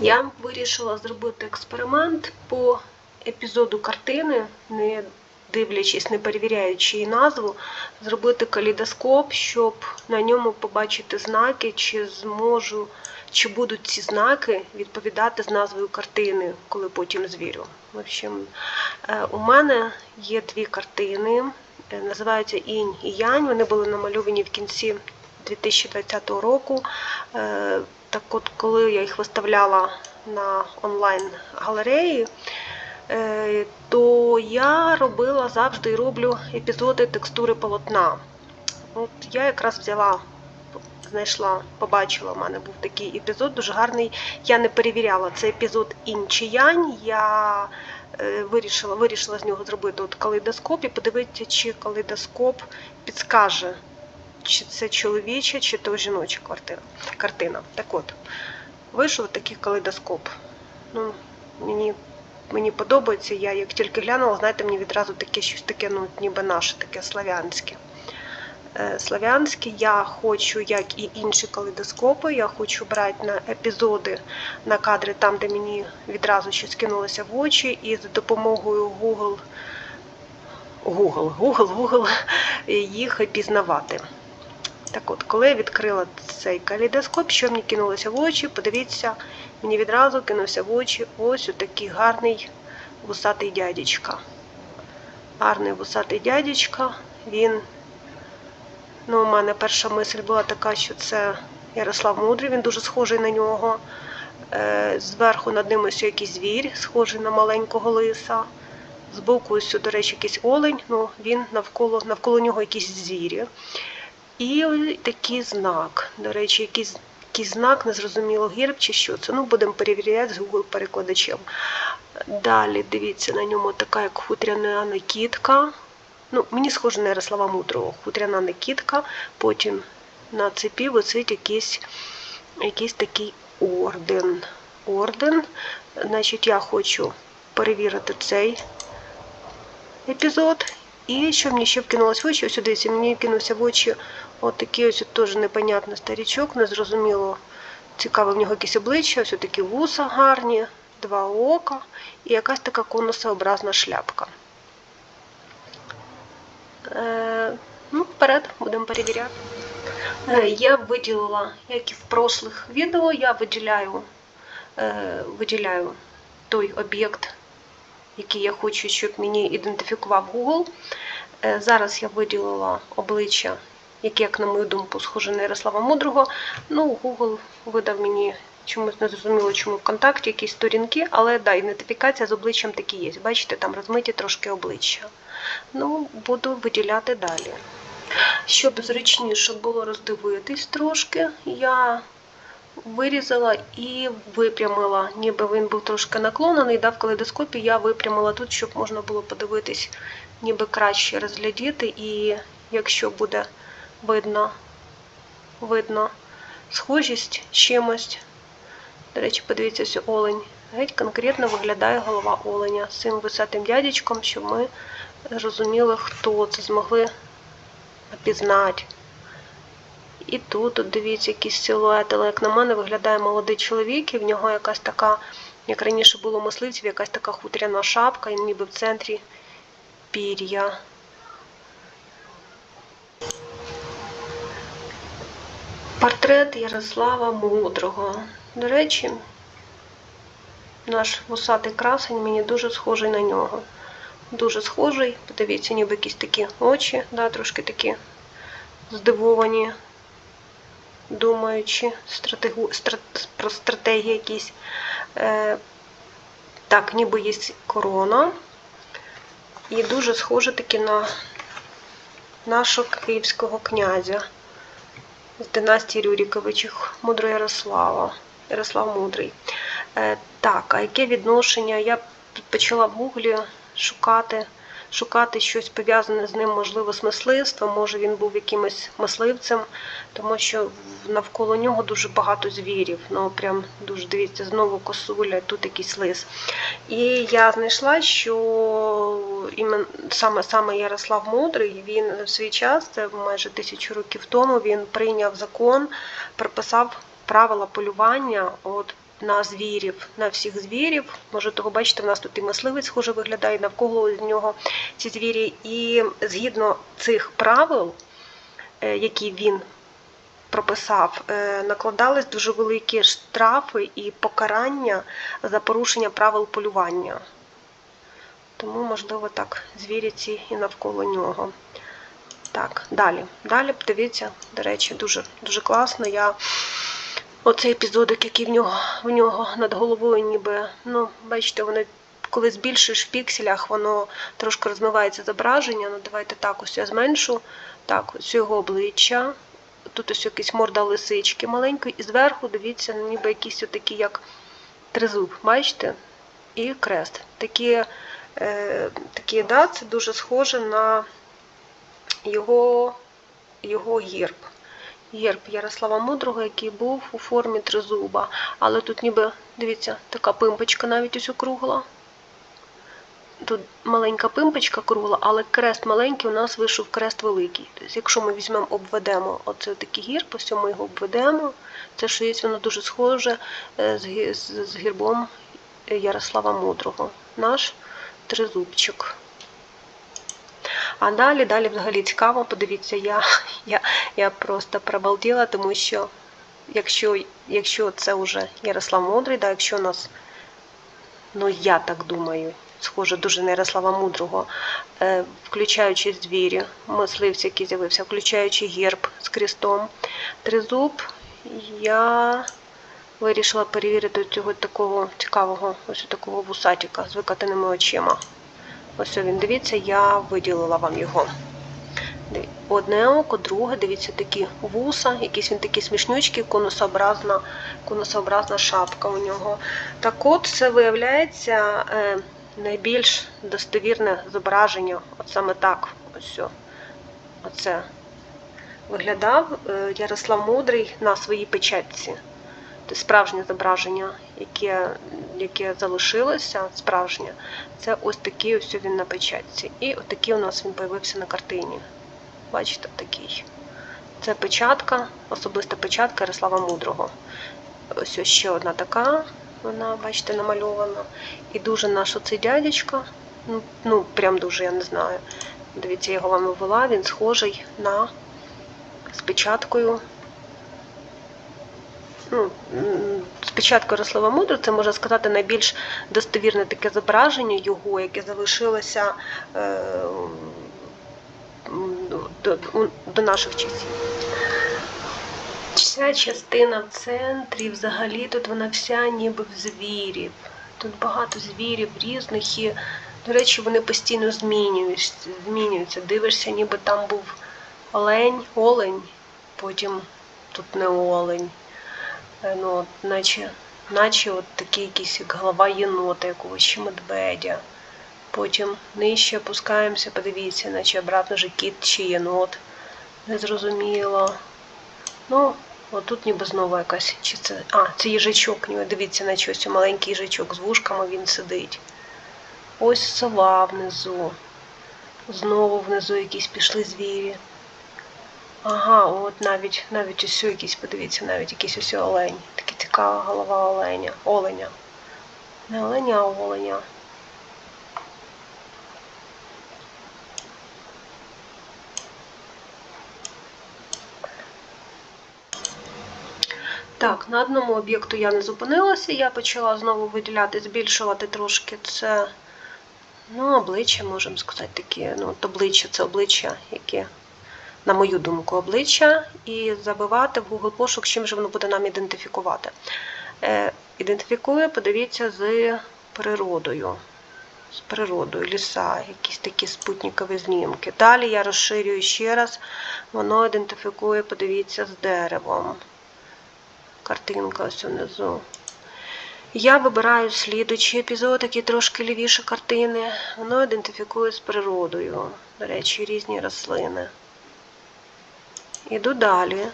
Я вирішила зробити експеримент по епізоду картини, не дивлячись, не перевіряючи її назву, зробити калейдоскоп, щоб на ньому побачити знаки, чи зможу, чи будуть ці знаки відповідати з назвою картини, коли потім звірю. В общем, е, у мене є дві картини, е, називаються Інь і Янь. Вони були намальовані в кінці 2020 року. Так от, коли я їх виставляла на онлайн-галереї, е, то я робила завжди і роблю епізоди текстури полотна. От я якраз взяла, знайшла, побачила, у мене був такий епізод, дуже гарний. Я не перевіряла це епізод інь чи янь. Я е, вирішила, вирішила з нього зробити от калейдоскоп і подивитися, чи калейдоскоп підскаже, чи це чоловіча, чи то жіноча квартира, картина. Так от, вийшов такий калейдоскоп. Ну, мені, мені подобається, я як тільки глянула, знаєте, мені відразу таке щось таке, ну, ніби наше, таке славянське. Е, Славянське, я хочу, як і інші калейдоскопи, я хочу брати на епізоди, на кадри там, де мені відразу щось кинулося в очі, і за допомогою Google, Google, Google, Google їх пізнавати. Так от, коли я відкрила цей калейдоскоп, що мені кинулося в очі, подивіться, мені відразу кинувся в очі ось такий гарний вусатий дядечка. Гарний вусатий дядечка, він, ну, у мене перша мисль була така, що це Ярослав Мудрий, він дуже схожий на нього. Е, Зверху над ним ось якийсь звір, схожий на маленького лиса. Збоку ось, до речі, якийсь олень, ну, він навколо, навколо нього якісь звірі. І такий знак. До речі, якийсь, знак, незрозуміло герб чи що це. Ну, будемо перевіряти з Google перекладачем. Далі дивіться, на ньому така як хутряна накидка. Ну, мені схоже на Ярослава Мудрого. Хутряна накидка. Потім на цепі висить якийсь, якийсь такий орден. Орден. Значить, я хочу перевірити цей епізод. І що мені ще вкинулось в очі? Ось дивіться, мені кинувся в очі от такий ось теж непонятний старічок, незрозуміло. Цікаве в нього якісь обличчя, ось такі вуса гарні, два ока і якась така конусообразна шляпка. Е, ну, вперед, будемо перевіряти. Е, я виділила, як і в прошлих відео, я виділяю, е, виділяю той об'єкт, який я хочу, щоб мені ідентифікував Google. Е, Зараз я виділила обличчя, яке, як на мою думку, схоже на Ярослава Мудрого. Ну, Google видав мені чомусь не зрозуміло, чому ВКонтакті якісь сторінки, але да, ідентифікація з обличчям таки є. Бачите, там розмиті трошки обличчя. Ну, буду виділяти далі. Щоб зручніше було роздивитись трошки, я вирізала і випрямила, ніби він був трошки наклонений, да, в калейдоскопі я випрямила тут, щоб можна було подивитись, ніби краще розглядіти, і якщо буде видно, видно схожість чимось. До речі, подивіться, ось олень. Геть конкретно виглядає голова оленя з цим висатим дядечком, щоб ми розуміли, хто це змогли опізнати. І тут, от дивіться, якийсь силует, але як на мене, виглядає молодий чоловік, і в нього якась така, як раніше було мисливців, якась така хутряна шапка, і ніби в центрі пір'я. Портрет Ярослава Мудрого. До речі, наш вусатий красень мені дуже схожий на нього. Дуже схожий. Подивіться, ніби якісь такі очі, да, трошки такі здивовані, думаючи стратегу, страт, про стратегії якісь. Е, так, ніби є корона. І дуже схоже таки на нашого київського князя з династії Рюріковичів, мудрого Ярослава. Ярослав Мудрий. Е, так, а яке відношення? Я почала в гуглі шукати, шукати щось пов'язане з ним, можливо, з мисливством. Може він був якимось мисливцем, тому що навколо нього дуже багато звірів. Ну, прям дуже дивіться, знову косуля, тут якийсь лис. І я знайшла, що імен, саме саме Ярослав Мудрий, він в свій час, це майже тисячу років тому, він прийняв закон, прописав правила полювання от, на звірів, на всіх звірів. Може, того бачите, в нас тут і мисливець схоже виглядає навколо нього ці звірі. І згідно цих правил, е, які він прописав, е, накладались дуже великі штрафи і покарання за порушення правил полювання. Тому, можливо, так, звірі ці і навколо нього. Так, далі. Далі, подивіться, до речі, дуже дуже класно. Я Оцей епізодик, який в нього в нього над головою, ніби, ну, бачите, вони коли збільшуєш в пікселях, воно трошки розмивається зображення. Ну, давайте так, ось я зменшу. Так, ось його обличчя. Тут ось якась морда лисички маленької, і зверху, дивіться, ніби якийсь отакий, як тризуб, бачите? І крест. Такі, е, такі да, це дуже схоже на його, його герб герб Ярослава Мудрого, який був у формі тризуба. Але тут ніби, дивіться, така пимпочка навіть ось округла. Тут маленька пимпочка кругла, але крест маленький у нас вийшов крест великий. Тобто, якщо ми візьмемо, обведемо оце такий гірб, ось ми його обведемо. Це що є, воно дуже схоже е, з гірбом Ярослава Мудрого. Наш тризубчик. А далі, далі взагалі цікаво, подивіться, я я, я просто пробалділа, тому що якщо якщо це вже Ярослав Мудрий, да, якщо у нас, ну я так думаю, схоже дуже на Ярослава Мудрого, е, включаючи звірі, мисливці, який з'явився, включаючи герб з крестом, тризуб, я вирішила перевірити цього такого цікавого, ось такого вусатіка з викатаними очима. Ось він, дивіться, я виділила вам його. Одне око, друге, дивіться, такі вуса, якісь він такі смішнючки, конусообразна конусообразна шапка у нього. Так от, це виявляється е, найбільш достовірне зображення. От саме так ось оце виглядав е, Ярослав Мудрий на своїй печатці. Це справжнє зображення, яке яке залишилося, справжнє, це ось такий ось він на печатці. І ось такий у нас він з'явився на картині. Бачите, такий. Це печатка, особиста печатка Ярослава Мудрого. Ось ось ще одна така, вона, бачите, намальована. І дуже наш оцей дядечко, ну, ну прям дуже, я не знаю. Дивіться, я його вам ввела, він схожий на з печаткою ну, спочатку Ярослава Мудро, це можна сказати найбільш достовірне таке зображення його, яке залишилося е, до, до наших часів. Ця частина в центрі, взагалі, тут вона вся ніби в звірів. Тут багато звірів різних і, до речі, вони постійно змінюються. змінюються. Дивишся, ніби там був олень, олень, потім тут не олень. Е, ну, наче наче от такий якийсь як голова єнота, якогось чи медведя. Потім нижче опускаємося, подивіться, наче обратно же кіт чи єнот. Незрозуміло. Ну, отут ніби знову якась. Чи це... А, це їжачок, дивіться, наче ось маленький їжачок з вушками він сидить. Ось сова внизу. Знову внизу якісь пішли звірі. Ага, от навіть навіть ось якийсь, подивіться, навіть якийсь ось олень. Така цікава голова оленя. Оленя. Не оленя, а оленя. Так, на одному об'єкту я не зупинилася, я почала знову виділяти, збільшувати трошки це, ну, обличчя, можемо сказати, таке. Ну, от обличчя це обличчя, яке на мою думку, обличчя і забивати в Google пошук, чим же воно буде нам ідентифікувати. Е, ідентифікує, подивіться, з природою. З природою, ліса, якісь такі спутникові знімки. Далі я розширюю ще раз, воно ідентифікує, подивіться, з деревом. Картинка ось внизу. Я вибираю слідучий епізод, який трошки лівіше картини. Воно ідентифікує з природою. До речі, різні рослини. Іду далі.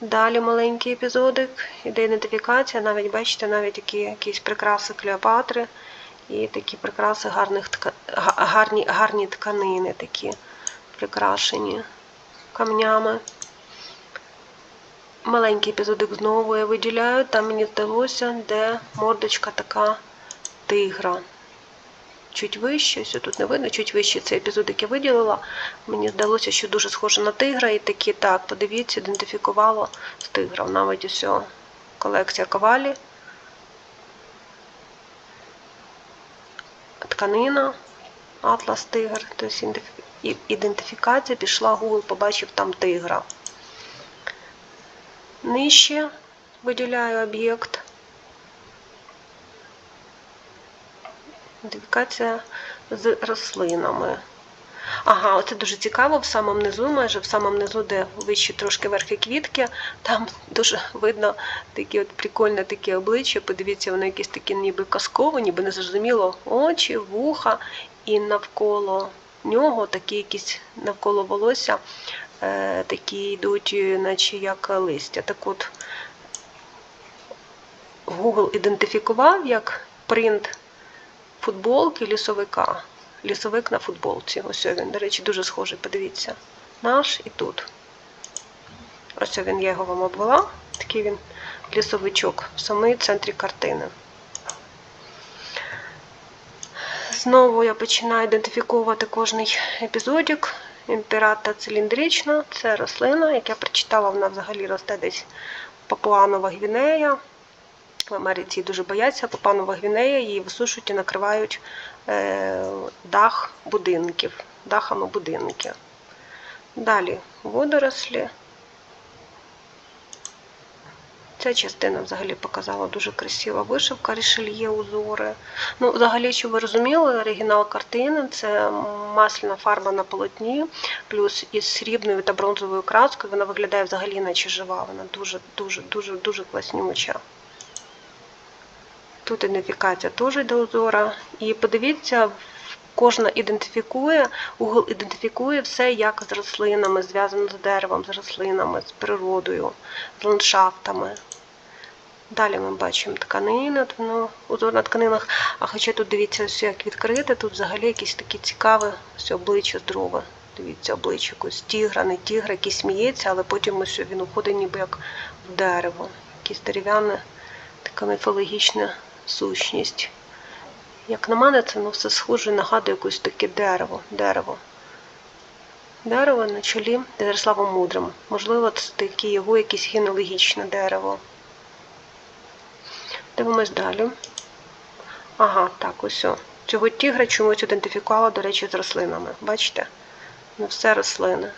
Далі маленький епізодик, іде ідентифікація, навіть, бачите, навіть такі якісь прикраси Клеопатри і такі прикраси гарних гарні, гарні тканини такі прикрашені камнями. маленький епізодик знову я виділяю. Там мені здалося, де мордочка така тигра. Чуть вище, ось тут не видно, чуть вище цей епізодик я виділила. Мені здалося, що дуже схоже на тигра, і такі, так, подивіться, ідентифікувала з тигром. Навіть ось колекція кавалі. Тканина, атлас тигр, тобто ідентифікація пішла, Google побачив там тигра. Нижче виділяю об'єкт. Ідентифікація з рослинами. Ага, оце дуже цікаво, в самому низу, майже в самому низу, де вище трошки верхи квітки, там дуже видно такі от прикольне таке обличчя. Подивіться, воно якесь таке ніби казкове, ніби незрозуміло очі, вуха, і навколо нього такі якісь навколо волосся е, такі йдуть, наче як листя. Так от Google ідентифікував як принт футболки лісовика. Лісовик на футболці. Ось він, до речі, дуже схожий, подивіться. Наш і тут. Ось він, я його вам обвела. Такий він лісовичок в самій центрі картини. Знову я починаю ідентифікувати кожний епізодик. Імперата циліндрична це рослина, як я прочитала, вона взагалі росте десь Папуанова Гвінея. В Америці дуже бояться Папуанова Гвінея, її висушують і накривають е, дах будинків, дахами будинки. Далі водорослі. Ця частина взагалі показала дуже красива вишивка, рішельє узори. Ну, взагалі, що ви розуміли, оригінал картини це масляна фарба на полотні, плюс із срібною та бронзовою краскою. Вона виглядає взагалі наче жива. Вона дуже-дуже дуже дуже класнюча. Тут ідентифікація теж йде узора. І подивіться, кожна ідентифікує, Google ідентифікує все як з рослинами, зв'язано з деревом, з рослинами, з природою, з ландшафтами. Далі ми бачимо тканини, ну, узор на тканинах. А хоча тут дивіться, все як відкрите, тут взагалі якісь такі цікаві все обличчя здорове. Дивіться, обличчя якось тігра, не тігра, який сміється, але потім ось він уходить ніби як в дерево. Якісь дерев'яне, така міфологічна сущність. Як на мене, це ну, все схоже, нагадує якось таке дерево. Дерево. Дерево на чолі Ярославом Мудрим. Можливо, це таке його якесь генеалогічне дерево. Дивимось далі. Ага, так, ось. О. Цього тігра чомусь ідентифікувала, до речі, з рослинами. Бачите? Ну, все рослини.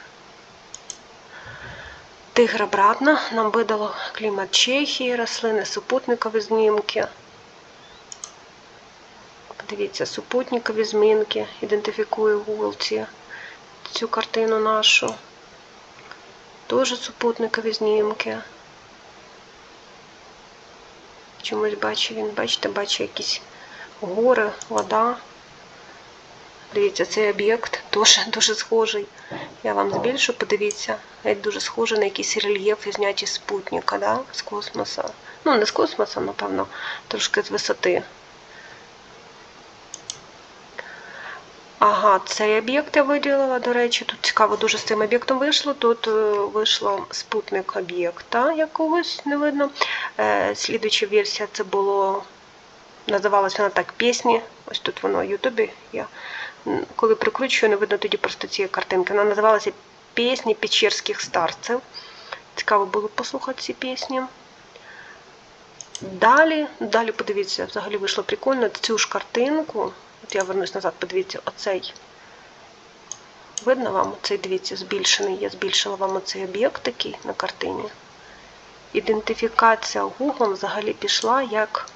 Тигра братна нам видало клімат Чехії, рослини, супутникові знімки. Дивіться, супутникові змінки. Ідентифікує Google ці, цю картину нашу. Теж супутникові знімки. Чомусь бачу він, бачите, бачу якісь гори, вода. Дивіться, цей об'єкт дуже дуже схожий. Я вам збільшу, подивіться, геть дуже схожий на якісь рельєфи, зняті з спутника, да? з космоса. Ну, не з космоса, напевно, трошки з висоти. Ага, цей об'єкт я виділила, до речі, тут цікаво дуже з цим об'єктом вийшло. Тут е, вийшло спутник об'єкта якогось не видно. Е, слідуюча версія це було, називалася вона так пісні. Ось тут воно в Ютубі. Я коли прикручую, не видно тоді просто цієї картинки. Вона називалася Пісні печерських старців. Цікаво було послухати ці пісні. Далі, далі подивіться, взагалі вийшло прикольно цю ж картинку. От я вернусь назад, подивіться, оцей. Видно вам оцей, дивіться, збільшений. Я збільшила вам оцей об'єкт такий на картині. Ідентифікація Google взагалі пішла як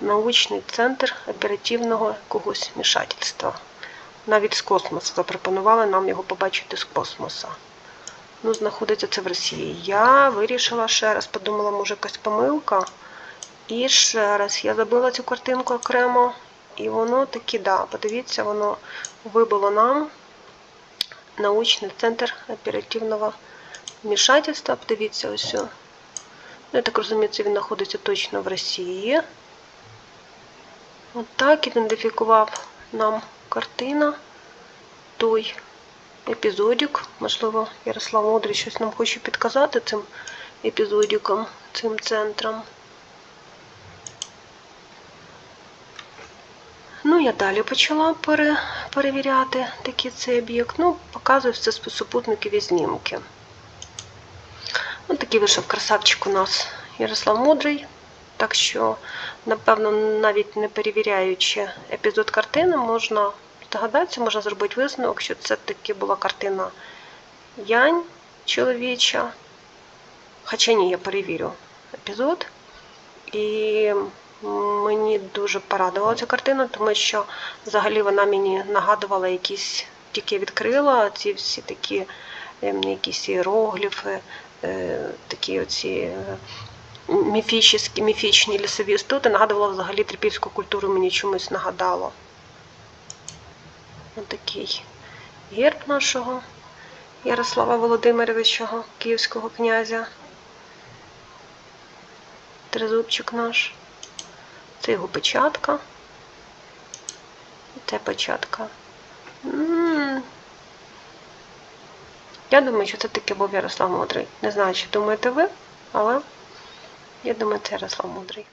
научний центр оперативного якогось вмішательства. Навіть з космосу запропонували нам його побачити з космоса. Ну, знаходиться це в Росії. Я вирішила ще раз, подумала, може якась помилка. І ще раз я забила цю картинку окремо. І воно таки, да, подивіться, воно вибило нам научний центр оперативного вмішательства. Подивіться, ось. Ну, я так розумію, це він знаходиться точно в Росії. От так ідентифікував нам картина той епізодик. Можливо, Ярослав Мудрий щось нам хоче підказати цим епізодиком, цим центром. Ну, я далі почала пере, перевіряти такий цей об'єкт. Ну, показую все супутникові знімки. Ось такий вийшов красавчик у нас Ярослав Мудрий. Так що, напевно, навіть не перевіряючи епізод картини, можна здогадатися, можна зробити висновок, що це таки була картина Янь чоловіча. Хоча ні, я перевірю епізод. І мені дуже порадувала ця картина, тому що взагалі вона мені нагадувала якісь, тільки відкрила ці всі такі ем, якісь іерогліфи, е, такі оці е, міфічні, міфічні лісові істоти, нагадувала взагалі трипільську культуру, мені чомусь нагадало. Отакий герб нашого Ярослава Володимировича, київського князя. Тризубчик наш. Це його печатка. Це печатка. Я думаю, що це таки був Ярослав Мудрий. Не знаю, що думаєте ви, але я думаю, це Ярослав Мудрий.